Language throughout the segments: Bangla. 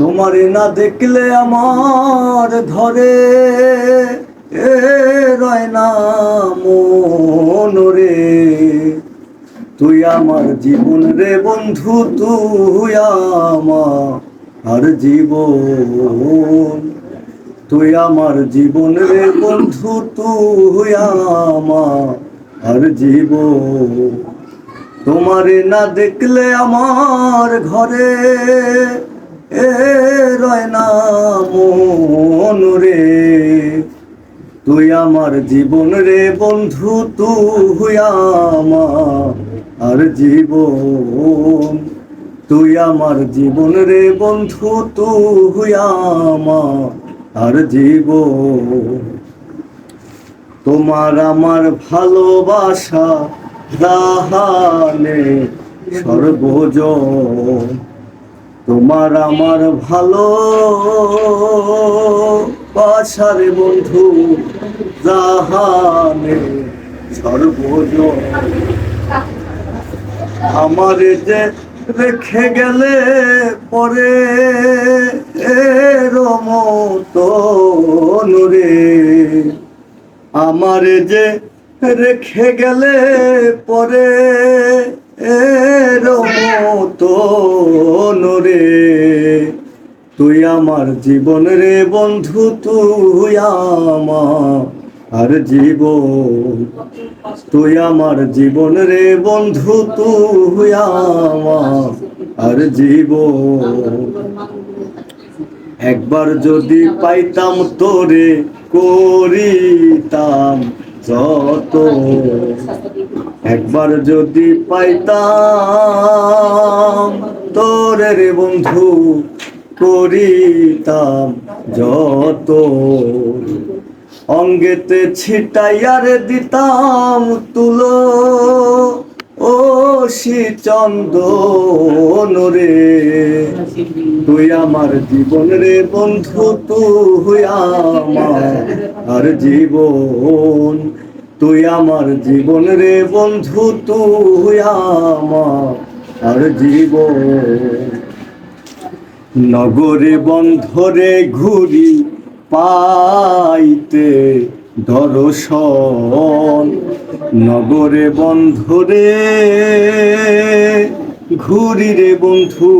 তোমারে না দেখলে আমার ধরে, এ রয় না মন রে তুই আমার জীবন রে বন্ধু, তুই আমার জীবন। তুই আমার জীবন রে বন্ধু, তুই আমার জীবন। তোমারে না দেখলে আমার ঘরে এ রয় না মন রে, তুই আমার জীবন রে বন্ধু, তুই আমার জীবন। তুই আমার জীবন রে বন্ধু, তুই আমার জীবন। তোমার আমার ভালোবাসা দাহানে সর্বজন। তোমার আমার ভালো বাসারে বন্ধু জাহানে সর্বজন। আমার যে রেখে গেলে পরে রে। আমার যে রেখে গেলে পরে রমতন রে তুই আমার জীবন রে বন্ধু, তুই আমার আর তুই আমার জীবন রে বন্ধু, তুই আমার আর একবার যদি পাইতাম তোরে, করিতাম যত একবার যদি পাইতাম তোরে রে বন্ধু করিতাম যত। অঙ্গেতে ছিটাইয়ারে দিতাম তুলো। রে। তুই আমার জীবন রে বন্ধু, তুই আমার আর জীবন। তুই আমার জীবন রে বন্ধু, তুই আমার আর জীবন। নগরে বন্ধরে ঘুরি পাইতে দর্শন নগরে বন্ধরে ঘুরি রে বন্ধু,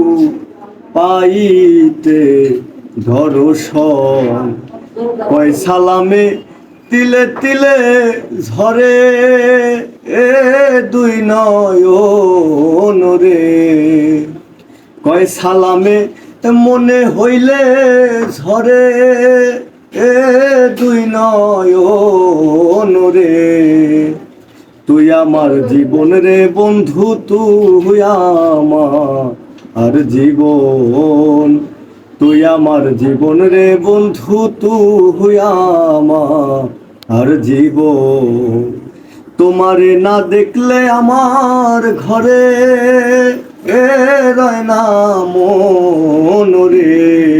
পাইতে দর্শন। কয় সালামে তিলে তিলে ঝরে, এ দুই নয়ন রে। কয় সালামে মনে হইলে ঝরে এ দুই নয়ন রে, তুই আমার জীবন রে বন্ধু, তুই আমার আর জীবন। তুই আমার জীবন রে বন্ধু, তুই আমার আর জীবন। তোমারে না দেখলে আমার ঘরে এ রয় না মন রে।